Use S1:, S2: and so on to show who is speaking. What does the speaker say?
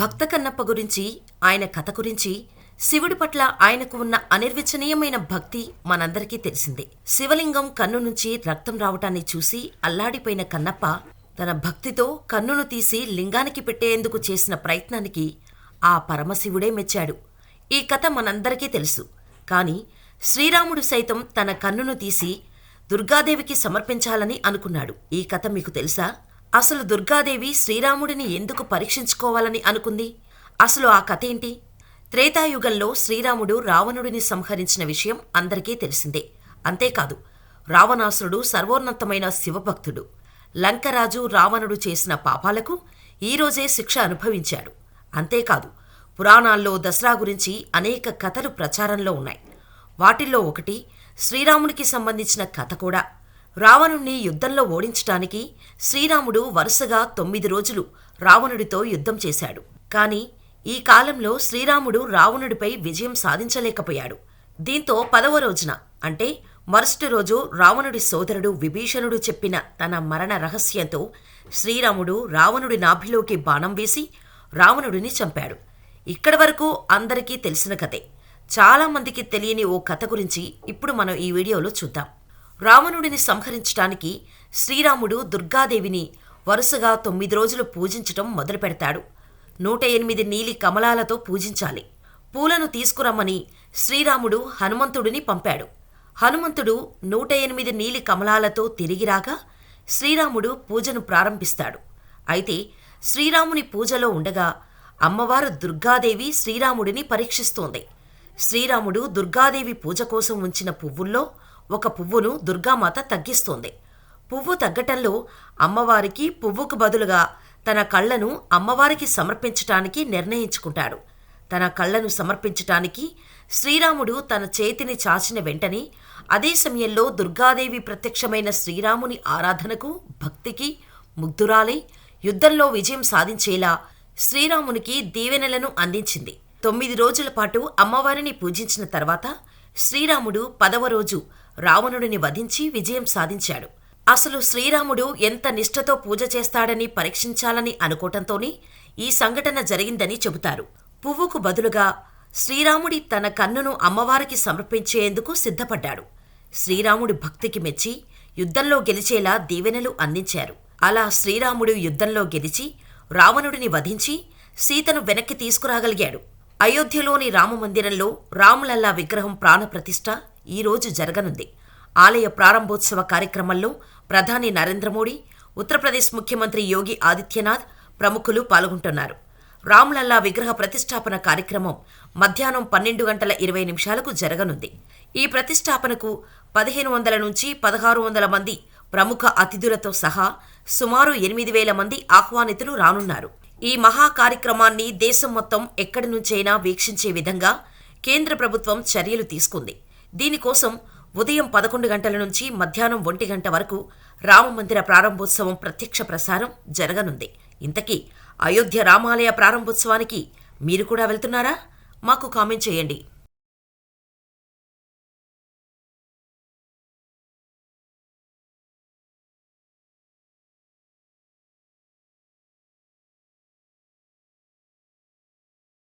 S1: భక్త కన్నప్ప గురించి ఆయన కథ గురించి శివుడి పట్ల ఆయనకు ఉన్న అనిర్వచనీయమైన భక్తి మనందరికీ తెలిసిందే. శివలింగం కన్ను నుంచి రక్తం రావటాన్ని చూసి అల్లాడిపోయిన కన్నప్ప తన భక్తితో కన్నును తీసి లింగానికి పెట్టేందుకు చేసిన ప్రయత్నానికి ఆ పరమశివుడే మెచ్చాడు. ఈ కథ మనందరికీ తెలుసు. కాని శ్రీరాముడు సైతం తన కన్నును తీసి దుర్గాదేవికి సమర్పించాలని అనుకున్నాడు. ఈ కథ మీకు తెలుసా? అసలు దుర్గాదేవి శ్రీరాముడిని ఎందుకు పరీక్షించుకోవాలని అనుకుంది? అసలు ఆ కథ ఏంటి? త్రేతాయుగంలో శ్రీరాముడు రావణుడిని సంహరించిన విషయం అందరికీ తెలిసిందే. అంతేకాదు రావణాసురుడు సర్వోన్నతమైన శివభక్తుడు. లంకరాజు రావణుడు చేసిన పాపాలకు ఈరోజే శిక్ష అనుభవించాడు. అంతేకాదు పురాణాల్లో దసరా గురించి అనేక కథలు ప్రచారంలో ఉన్నాయి. వాటిల్లో ఒకటి శ్రీరాముడికి సంబంధించిన కథ కూడా. రావణుణ్ణి యుద్ధంలో ఓడించటానికి శ్రీరాముడు వరుసగా తొమ్మిది రోజులు రావణుడితో యుద్ధం చేశాడు. కాని ఈ కాలంలో శ్రీరాముడు రావణుడిపై విజయం సాధించలేకపోయాడు. దీంతో పదవ రోజున అంటే మరుసటి రోజు రావణుడి సోదరుడు విభీషణుడు చెప్పిన తన మరణ రహస్యంతో శ్రీరాముడు రావణుడి నాభిలోకి బాణం వేసి రావణుడిని చంపాడు. ఇక్కడి వరకు అందరికీ తెలిసిన కథే. చాలామందికి తెలియని ఓ కథ గురించి ఇప్పుడు మనం ఈ వీడియోలో చూద్దాం. రావణుడిని సంహరించటానికి శ్రీరాముడు దుర్గాదేవిని వరుసగా తొమ్మిది రోజులు పూజించటం మొదలుపెడతాడు. నూట ఎనిమిది నీలి కమలాలతో పూజించాలి. పూలను తీసుకురమ్మని శ్రీరాముడు హనుమంతుడిని పంపాడు. హనుమంతుడు నూట ఎనిమిది నీలి కమలాలతో తిరిగి రాగా శ్రీరాముడు పూజను ప్రారంభిస్తాడు. అయితే శ్రీరాముని పూజలో ఉండగా అమ్మవారు దుర్గాదేవి శ్రీరాముడిని పరీక్షిస్తోంది. శ్రీరాముడు దుర్గాదేవి పూజ కోసం ఉంచిన పువ్వుల్లో ఒక పువ్వును దుర్గామాత తగ్గిస్తోంది. పువ్వు తగ్గటంలో అమ్మవారికి పువ్వుకు బదులుగా తన కళ్ళను అమ్మవారికి సమర్పించటానికి నిర్ణయించుకుంటాడు. తన కళ్ళను సమర్పించటానికి శ్రీరాముడు తన చేతిని చాచిన వెంటనే అదే సమయంలో దుర్గాదేవి ప్రత్యక్షమైన శ్రీరాముని ఆరాధనకు భక్తికి ముగ్ధురాలై యుద్ధంలో విజయం సాధించేలా శ్రీరామునికి దీవెనలను అందించింది. తొమ్మిది రోజుల పాటు అమ్మవారిని పూజించిన తర్వాత శ్రీరాముడు పదవ రోజు రావణుడిని వధించి విజయం సాధించాడు. అసలు శ్రీరాముడు ఎంత నిష్ఠతో పూజ చేస్తాడని పరీక్షించాలని అనుకోవటంతోనే ఈ సంఘటన జరిగిందని చెబుతారు. పువ్వుకు బదులుగా శ్రీరాముడి తన కన్నును అమ్మవారికి సమర్పించేందుకు సిద్ధపడ్డాడు. శ్రీరాముడి భక్తికి మెచ్చి యుద్ధంలో గెలిచేలా దీవెనలు అందించారు. అలా శ్రీరాముడు యుద్ధంలో గెలిచి రావణుడిని వధించి సీతను వెనక్కి తీసుకురాగలిగాడు. అయోధ్యలోని రామమందిరంలో రాములల్లా విగ్రహం ప్రాణప్రతిష్ఠ ఈరోజు జరగనుంది. ఆలయ ప్రారంభోత్సవ కార్యక్రమంలో ప్రధాని నరేంద్ర మోడీ ఉత్తరప్రదేశ్ ముఖ్యమంత్రి యోగి ఆదిత్యనాథ్ ప్రముఖులు పాల్గొంటున్నారు. రాములల్లా విగ్రహ ప్రతిష్టాపన కార్యక్రమం మధ్యాహ్నం పన్నెండు గంటల ఇరవై నిమిషాలకు జరగనుంది. ఈ ప్రతిష్టాపనకు పదిహేను వందల నుంచి పదహారు వందల మంది ప్రముఖ అతిథులతో సహా సుమారు ఎనిమిది వేల మంది ఆహ్వానితులు రానున్నారు. ఈ మహా కార్యక్రమాన్ని దేశం మొత్తం ఎక్కడి నుంచైనా వీక్షించే విధంగా కేంద్ర ప్రభుత్వం చర్యలు తీసుకుంది. దీనికోసం ఉదయం పదకొండు గంటల నుంచి మధ్యాహ్నం ఒంటి గంట వరకు రామమందిర ప్రారంభోత్సవం ప్రత్యక్ష ప్రసారం జరగనుంది. ఇంతకీ అయోధ్య రామాలయ ప్రారంభోత్సవానికి మీరు కూడా వెళ్తున్నారా? మాకు కామెంట్ చేయండి.